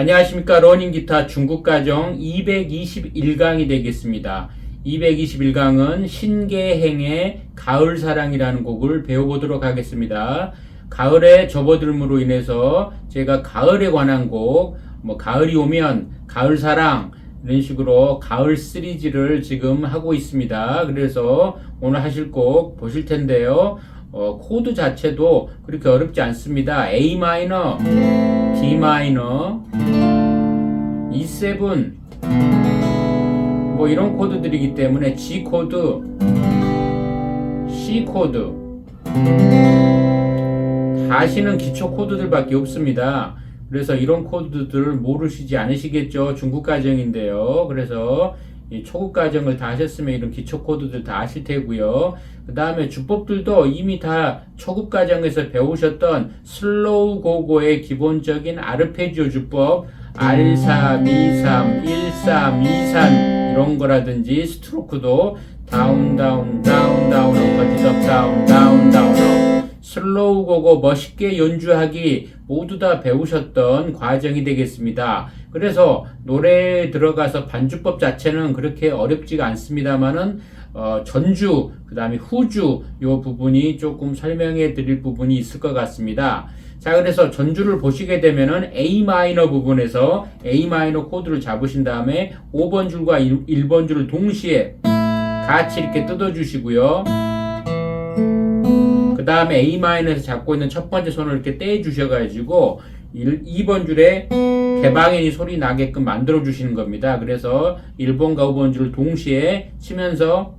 안녕하십니까 러닝 기타 중국 가정 221강이 되겠습니다. 221강은 신계행의 가을 사랑이라는 곡을 배워보도록 하겠습니다. 가을에 접어들므로 인해서 제가 가을에 관한 곡, 뭐 가을이 오면 가을 사랑 이런 식으로 가을 시리즈를 지금 하고 있습니다. 그래서 오늘 하실 곡 보실 텐데요. 어, 코드 자체도 그렇게 어렵지 않습니다. A 마이너, D 마이너, E7 뭐 이런 코드들이기 때문에 G 코드, C 코드 다시는 기초 코드들밖에 없습니다. 그래서 이런 코드들을 모르시지 않으시겠죠. 중국 가정인데요. 그래서 이 초급 과정을 다 하셨으면 이런 기초 코드들 다 아실 테고요. 그 다음에 주법들도 이미 다 초급 과정에서 배우셨던 슬로우 고고의 기본적인 아르페지오 주법 R3, 2, 3, 1, 3, 2, 3 이런 거라든지 스트로크도 다운 다운 다운 다운 어퍼지업 다운 다운 다운 업 슬로우 고고 멋있게 연주하기 모두 다 배우셨던 과정이 되겠습니다. 그래서 노래에 들어가서 반주법 자체는 그렇게 어렵지가 않습니다만은 어, 전주 그 다음에 후주 요 부분이 조금 설명해 드릴 부분이 있을 것 같습니다. 자 그래서 전주를 보시게 되면은 A 마이너 부분에서 A 마이너 코드를 잡으신 다음에 5번 줄과 1, 번 줄을 동시에 같이 이렇게 뜯어 주시고요. 그 다음에 A 마이너에서 잡고 있는 첫 번째 손을 이렇게 떼 주셔가지고 2번 줄에 개방현이 소리 나게끔 만들어 주시는 겁니다. 그래서 1번과 5번 줄을 동시에 치면서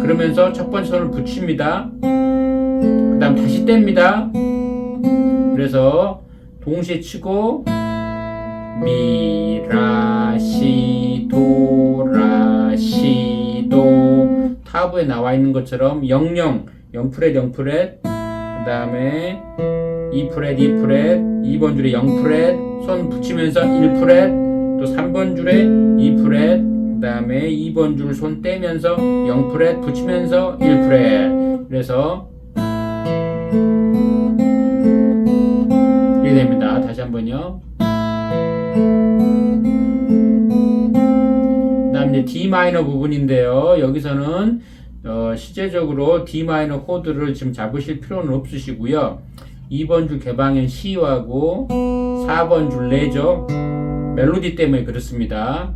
그러면서 첫 번째 손을 붙입니다. 그 다음 다시 뗍니다. 그래서 동시에 치고 미라시 도라시 도 타브에 나와 있는 것처럼 00 0프렛 0프렛 그 다음에 2프렛 2프렛 2번 줄에 0프렛 손 붙이면서 1프렛 또 3번 줄에 2프렛 그 다음에 2번 줄 손 떼면서 0프렛 붙이면서 1프렛 그래서 이렇게 됩니다. 다시 한번요 이제 D 마이너 부분인데요 여기서는 어, 시제적으로 D 마이너 코드를 지금 잡으실 필요는 없으시고요 2번 줄 개방현 C하고 4번 줄 레죠. 멜로디 때문에 그렇습니다.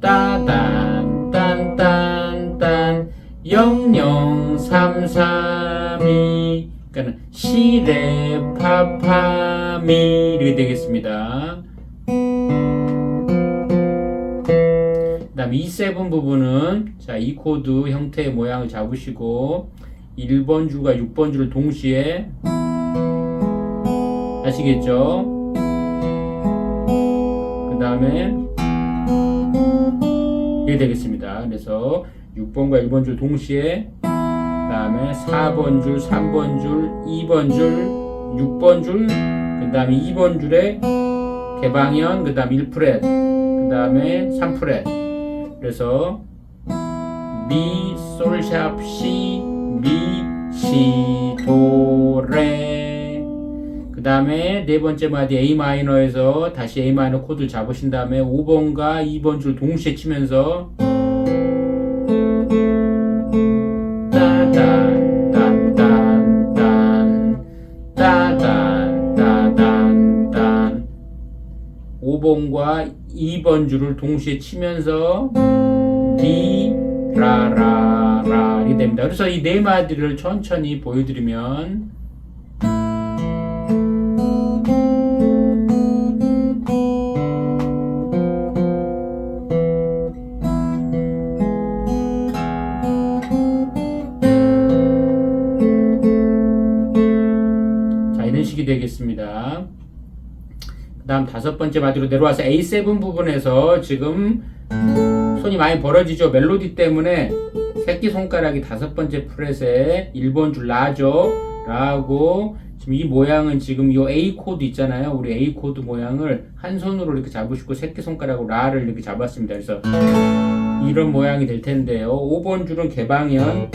따단 딴딴딴 00332 그러니까 시레 파파미 이렇게 되겠습니다. 다음 E7 부분은 자, 이 코드 형태의 모양을 잡으시고 1번 줄과 6번 줄을 동시에 아시겠죠? 그 다음에 이게 되겠습니다. 그래서 6번과 1번 줄 동시에 그 다음에 4번 줄, 3번 줄, 2번 줄, 6번 줄, 그 다음에 2번 줄에 개방현, 그 다음 1프렛, 그 다음에 3프렛, 그래서 미, 솔샵, 시, 미, 시, 도, 레. 그 다음에 네 번째 마디 A 마이너에서 다시 A 마이너 코드를 잡으신 다음에 5번과 2번 줄 동시에 치면서 5번과 2번 줄을 동시에 치면서 디 라 라 라 이렇게 됩니다. 그래서 이 네 마디를 천천히 보여드리면 되겠습니다. 그 다음 다섯 번째 마디로 내려와서 A7 부분에서 지금 손이 많이 벌어지죠. 멜로디 때문에 새끼손가락이 다섯 번째 프렛에 1번 줄 라죠. 라고 지금 이 모양은 지금 이 A 코드 있잖아요. 우리 A 코드 모양을 한 손으로 이렇게 잡으시고 새끼손가락으로 라를 이렇게 잡았습니다. 그래서 이런 모양이 될 텐데요. 5번 줄은 개방현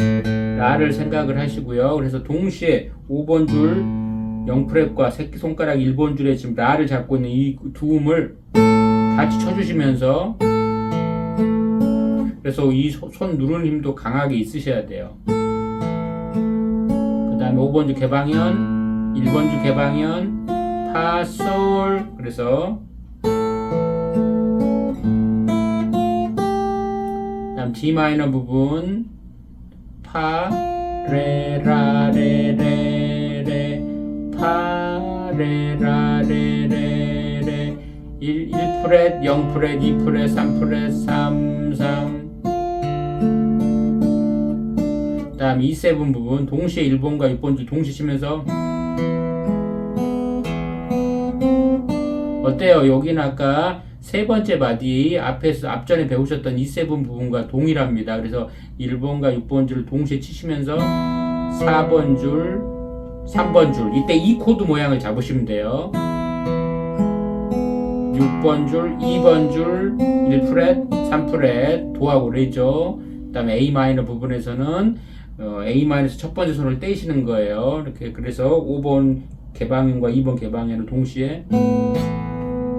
라를 생각을 하시고요. 그래서 동시에 5번 줄 0프렛과 새끼손가락 1번 줄에 지금 라를 잡고 있는 이 두 음을 같이 쳐주시면서 그래서 이 손 누르는 힘도 강하게 있으셔야 돼요. 그 다음에 5번 줄 개방현, 1번 줄 개방현, 파, 솔. 그래서 D 마이너 부분 파, 레, 라, 레, 레, 레, 파, 레, 라, 레, 레, 레 1, 1프렛, 0프렛, 2프렛, 3프렛, 3, 3 다음 E7 부분 동시에 1번과 6번 줄 동시에 치면서 어때요? 여기는 아까 세 번째 바디 앞에서 앞전에 배우셨던 E7 부분과 동일합니다. 그래서 1번과 6번 줄을 동시에 치시면서 4번 줄, 3번 줄 이때 이 코드 모양을 잡으시면 돼요. 6번 줄, 2번 줄, 1프렛, 3프렛 도하고 레이저 그다음에 A 마이너 부분에서는 어, A 마이너스 첫 번째 손을 떼시는 거예요. 이렇게 그래서 5번 개방현과 2번 개방현을 동시에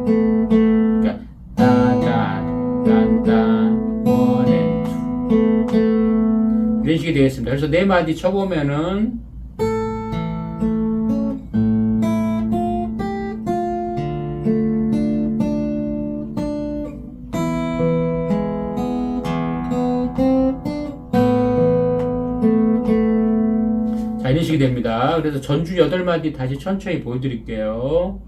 그러니까 따다 딴따 원앤 투 이런 식이 되겠습니다. 그래서 네 마디 쳐보면은 그래서 전주 8마디 다시 천천히 보여드릴게요.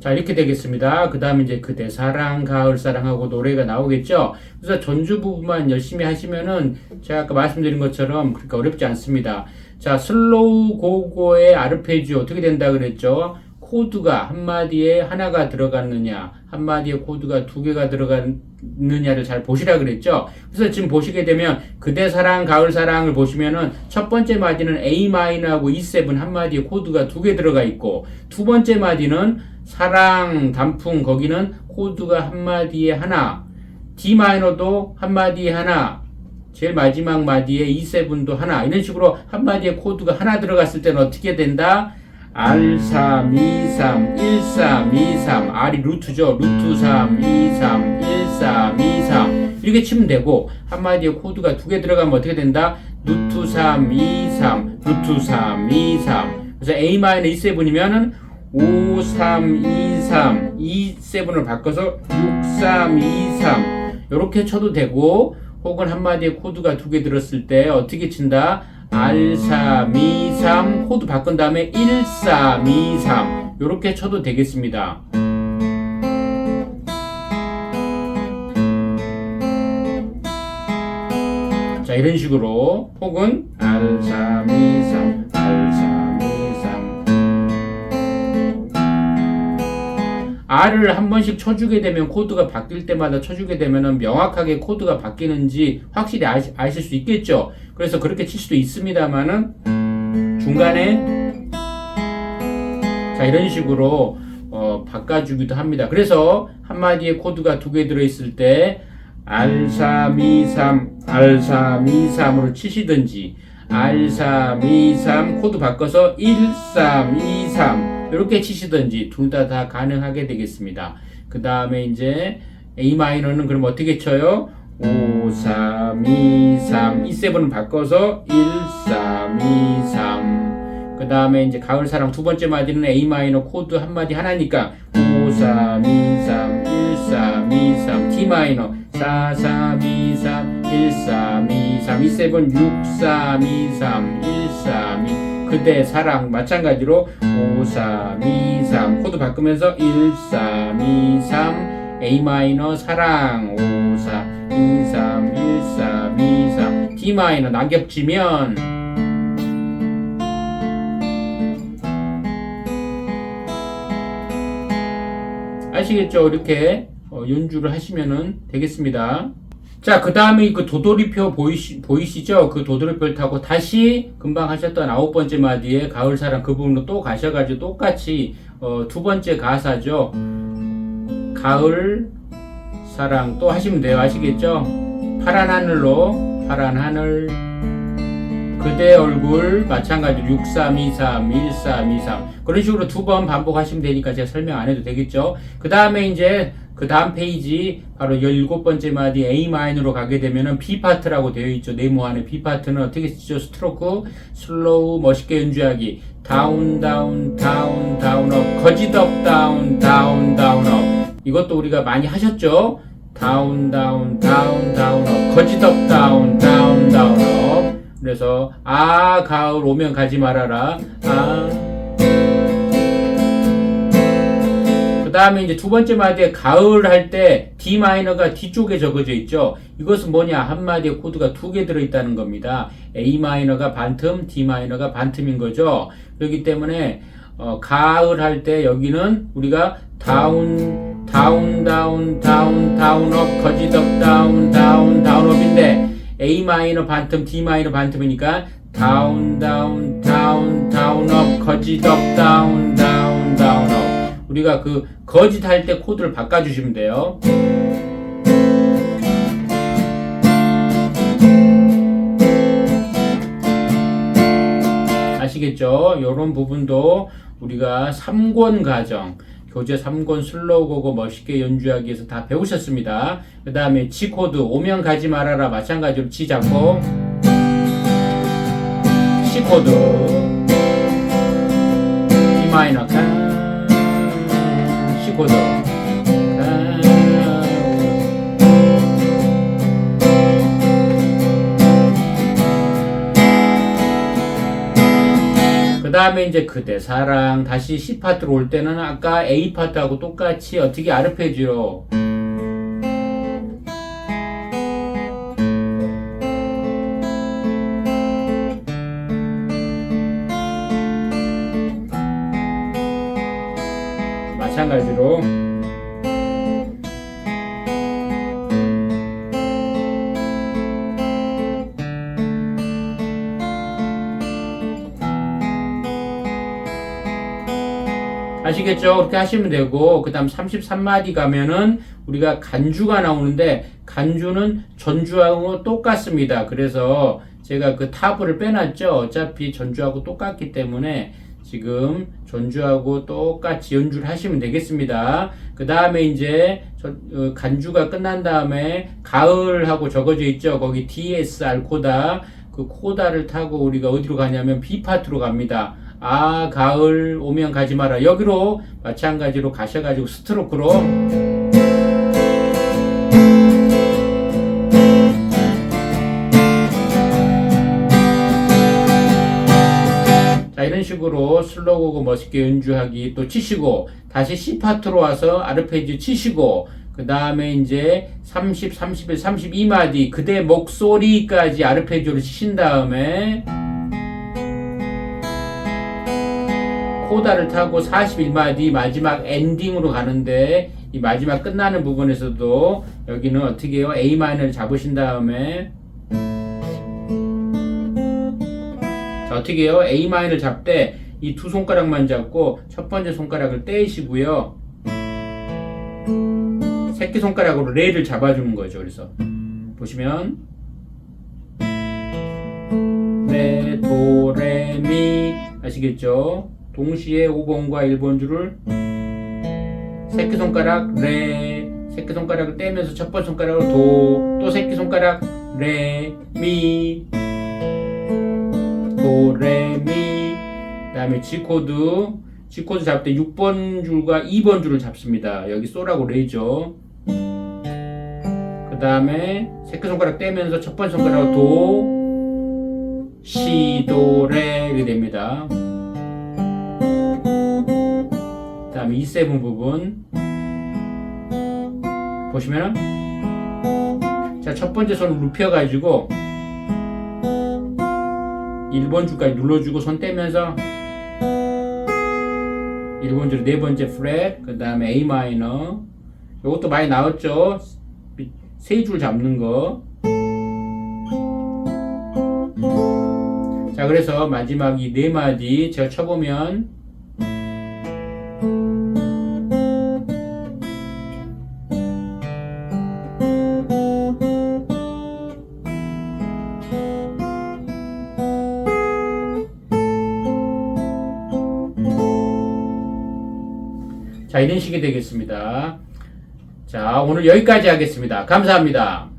자 이렇게 되겠습니다. 그 다음에 이제 그대 사랑 가을 사랑하고 노래가 나오겠죠. 그래서 전주 부분만 열심히 하시면은 제가 아까 말씀드린 것처럼 그렇게 어렵지 않습니다. 자 슬로우 고고의 아르페지오 어떻게 된다 그랬죠? 코드가 한 마디에 하나가 들어갔느냐, 한 마디에 코드가 두 개가 들어갔느냐를 잘 보시라 그랬죠. 그래서 지금 보시게 되면 그대 사랑 가을 사랑을 보시면은 첫 번째 마디는 A 마이너하고 E7 한 마디에 코드가 두 개 들어가 있고 두 번째 마디는 사랑 단풍 거기는 코드가 한 마디에 하나, D 마이너도 한 마디에 하나, 제일 마지막 마디에 E7도 하나 이런 식으로 한 마디에 코드가 하나 들어갔을 때는 어떻게 된다? R3, 2, 3, 1, 3, 2, 3 R이 루트죠. 루트 3, 2, 3, 1, 3, 2, 3 이렇게 치면 되고 한마디에 코드가 두 개 들어가면 어떻게 된다? 루트 3, 2, 3 루트 3, 2, 3 그래서 A-E7이면은 5, 3, 2, 3 E7을 바꿔서 6, 3, 2, 3 이렇게 쳐도 되고 혹은 한마디에 코드가 두 개 들었을 때 어떻게 친다? R3, 2, 3 코드 바꾼 다음에 1, 3, 2, 3 이렇게 쳐도 되겠습니다. 자 이런 식으로 혹은 R3, 2, 3 R3, 2, R을 한 번씩 쳐주게 되면 코드가 바뀔 때마다 쳐주게 되면 명확하게 코드가 바뀌는지 확실히 아시, 아실 수 있겠죠. 그래서 그렇게 칠 수도 있습니다만은 중간에 자 이런 식으로 어, 바꿔주기도 합니다. 그래서 한마디에 코드가 두 개 들어있을 때 R3, 2, 3, R3, 2, 3으로 치시든지 R3, 2, 3 코드 바꿔서 1, 3, 2, 3 이렇게 치시든지 둘 다 다 가능하게 되겠습니다. 그 다음에 이제 A 마이너는 그럼 어떻게 쳐요? 5, 3, 2, 3 E7은 바꿔서 1, 3, 2, 3 그 다음에 이제 가을 사랑 두 번째 마디는 A 마이너 코드 한 마디 하나니까 5, 3, 2, 3 1, 3, 2, 3 D 마이너. 4, 3, 2, 3 1, 3, 2, 3 E7 6, 3, 2, 3 1, 3, 2 그대 사랑 마찬가지로 5, 3, 2, 3 코드 바꾸면서 1, 3, 2, 3 A 마이너 사랑 5, 2, 3, 1, 3, 2, 3 D 마이너 낙엽지면 아시겠죠? 이렇게 어, 연주를 하시면은 되겠습니다. 자, 그 다음에 그 도돌이표 보이시, 보이시죠? 그 도돌이표를 타고 다시 금방 하셨던 아홉 번째 마디에 가을사랑 그 부분으로 또 가셔가지고 똑같이 어, 두 번째 가사죠. 가을 사랑 또 하시면 돼요. 아시겠죠? 파란 하늘로 파란 하늘 그대 얼굴 마찬가지로 6323 1323 그런 식으로 두 번 반복하시면 되니까 제가 설명 안 해도 되겠죠. 그 다음에 이제 그 다음 페이지 바로 17번째 마디 A 마이너로 가게 되면은 B 파트라고 되어 있죠. 네모 안에 B 파트는 어떻게 쓰죠? 스트로크 슬로우 멋있게 연주하기 다운 다운 다운 다운 업 거지덕 다운 다운 다운 업 이것도 우리가 많이 하셨죠? 다운 다운 다운 다운 업 거지덕 다운 다운 다운 업 그래서 아 가을 오면 가지 말아라 아 그 다음에 이제 두 번째 마디에 가을 할 때 D 마이너가 뒤쪽에 적어져 있죠. 이것은 뭐냐? 한 마디에 코드가 두 개 들어있다는 겁니다. A 마이너가 반틈, D 마이너가 반틈인 거죠. 그렇기 때문에 어, 가을 할 때 여기는 우리가 다운, 다운, 다운, 다운, 다운 업, 거지덕 다운, 다운, 다운 업인데 A 마이너 반틈, D 마이너 반틈이니까 다운, 다운, 다운, 다운 업, 거지덕 다운, 다운, 다운 업. 우리가 그 거짓 할 때 코드를 바꿔 주시면 돼요. 아시겠죠? 이런 부분도 우리가 3권 과정, 교재 3권 슬로우고고 멋있게 연주하기 위해서 다 배우셨습니다. 그 다음에 G 코드, 오면 가지 말아라. 마찬가지로 G 잡고, C 코드, D 마이너, 가, C 코드, 다음에 이제 그대 사랑 다시 C 파트로 올 때는 아까 A 파트하고 똑같이 어떻게 아르페지로? 마찬가지로 아시겠죠? 그렇게 하시면 되고 그 다음 33마디 가면은 우리가 간주가 나오는데 간주는 전주하고 똑같습니다. 그래서 제가 그 타브를 빼놨죠. 어차피 전주하고 똑같기 때문에 지금 전주하고 똑같이 연주를 하시면 되겠습니다. 그 다음에 이제 저, 어, 간주가 끝난 다음에 가을하고 적어져 있죠. 거기 DSR 코다 그 코다를 타고 우리가 어디로 가냐면 B 파트로 갑니다. 아 가을 오면 가지 마라. 여기로 마찬가지로 가셔가지고 스트로크로. 자 이런 식으로 슬로우고 멋있게 연주하기 또 치시고 다시 C 파트로 와서 아르페지오 치시고 그 다음에 이제 30, 31, 32마디 그대 목소리까지 아르페지오를 치신 다음에 코다를 타고 41마디 마지막 엔딩으로 가는데 이 마지막 끝나는 부분에서도 여기는 어떻게 해요? A 마이너를 잡으신 다음에 자, 어떻게 해요? A 마이너를 잡되 이 두 손가락만 잡고 첫 번째 손가락을 떼시고요. 새끼 손가락으로 레를 잡아주는 거죠. 그래서 보시면 레, 도, 레, 미 아시겠죠? 동시에 5번과 1번 줄을 새끼손가락 레 새끼손가락을 떼면서 첫 번째 손가락으로 도, 또 새끼손가락 레, 미, 도, 레, 미 그 다음에 G코드 G코드 잡을 때 6번 줄과 2번 줄을 잡습니다. 여기 쏘라고 레죠. 그 다음에 새끼손가락 떼면서 첫 번째 손가락으로 도, 시, 도, 레 이렇게 됩니다. 다음에 E7 부분 보시면은 자 자, 첫 번째 손을 눕혀가지고 1번 줄까지 눌러주고 손 떼면서 1번 줄 네 번째 프렛, 그 다음에 A 마이너. 이것도 많이 나왔죠? 세 줄 잡는 거. 자, 그래서 마지막 이 네 마디 제가 쳐보면 자, 이런 식이 되겠습니다. 자, 오늘 여기까지 하겠습니다. 감사합니다.